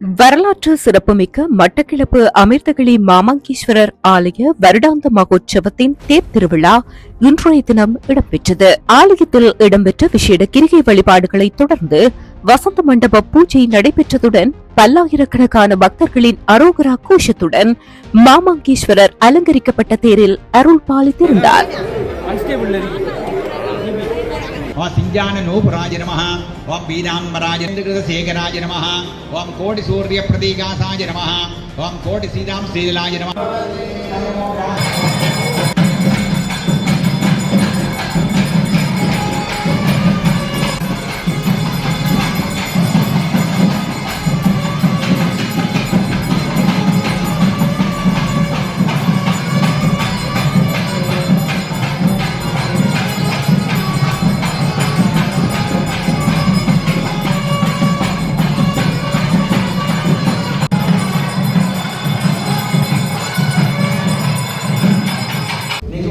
வரலாற்று சிறப்புமிக்க மட்டக்கிளப்பு அமிர்தகிரி மாமாங்கீஸ்வரர் ஆலய வருடாந்த மகோற்சவத்தின் தேர் திருவிழா இன்றைய தினம் இடம்பெற்றது. ஆலயத்தில் இடம்பெற்ற விசேட கிரிகை வழிபாடுகளைத் தொடர்ந்து வசந்த மண்டப பூஜை நடைபெற்றதுடன் பல்லாயிரக்கணக்கான பக்தர்களின் அரோகரா கோஷத்துடன் மாமாங்கீஸ்வரர் அலங்கரிக்கப்பட்ட தேரில் அருள் பாலித்திருந்தார். ఓం సింజాన నూపురాజ నమ ఓం పీనాంబరాజ శేఖరాజ నమ ఓం కోటి సూర్య ప్రతీకాసాయ నమ ఓం కోటి శ్రీరామ శ్రీలాయ నమ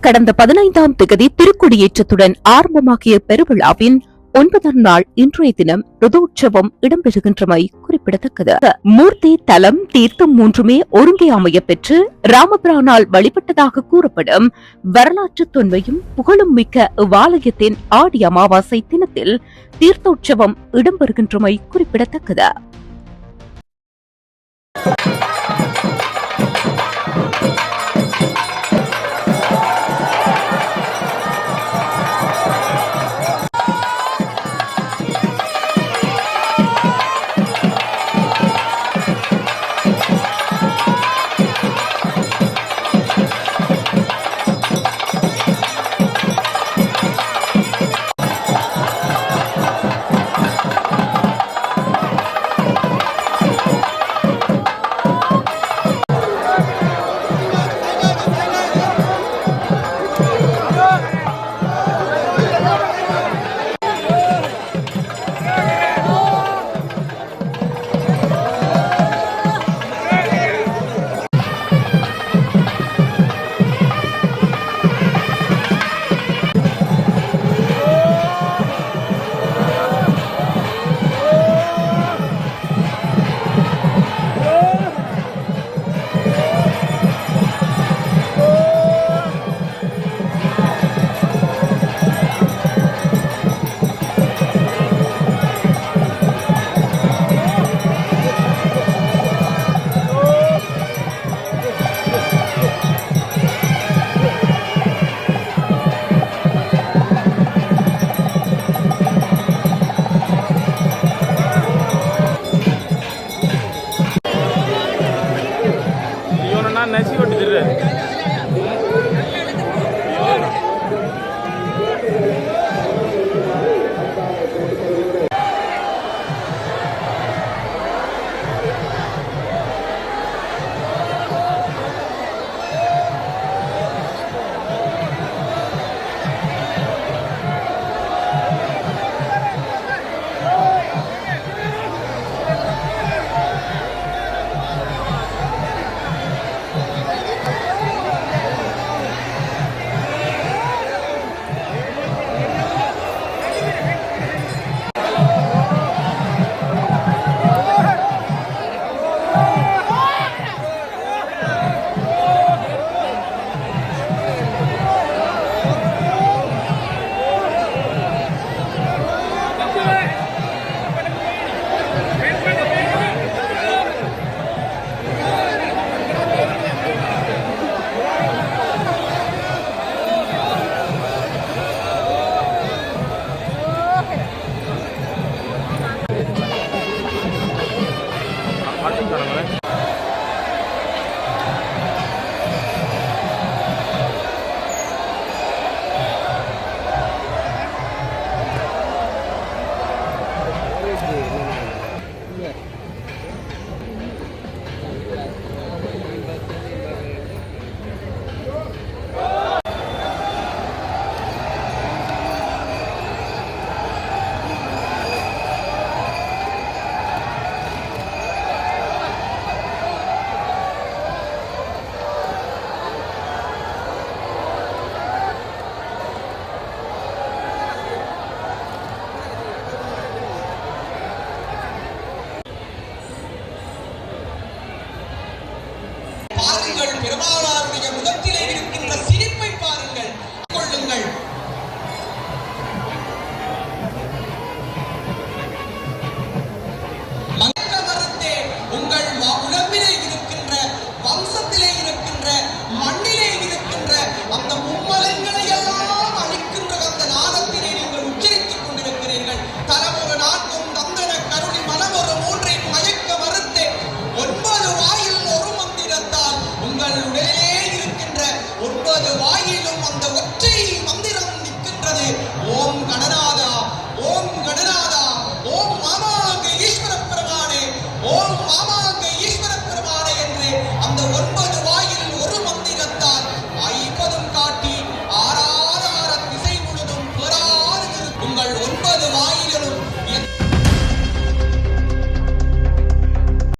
கடந்த பதினைந்தாம் திகதி திருக்கொடியேற்றத்துடன் ஆரம்பமாகிய பெருவிழாவின் ஒன்பதாம் நாள் இன்றைய தினம் ருதோற்சவம் இடம்பெறுகின்றமை குறிப்பிடத்தக்கது. மூர்த்தி தலம் தீர்த்தம் மூன்றுமே ஒருங்கே அமைய பெற்று ராமபிரானால் வழிபட்டதாக கூறப்படும் வரலாற்று தொன்மையும் புகழும் மிக்க இவ்வாலயத்தின் ஆடி அமாவாசை தினத்தில் தீர்த்தோற்சவம் இடம்பெறுகின்றமை குறிப்பிடத்தக்கது.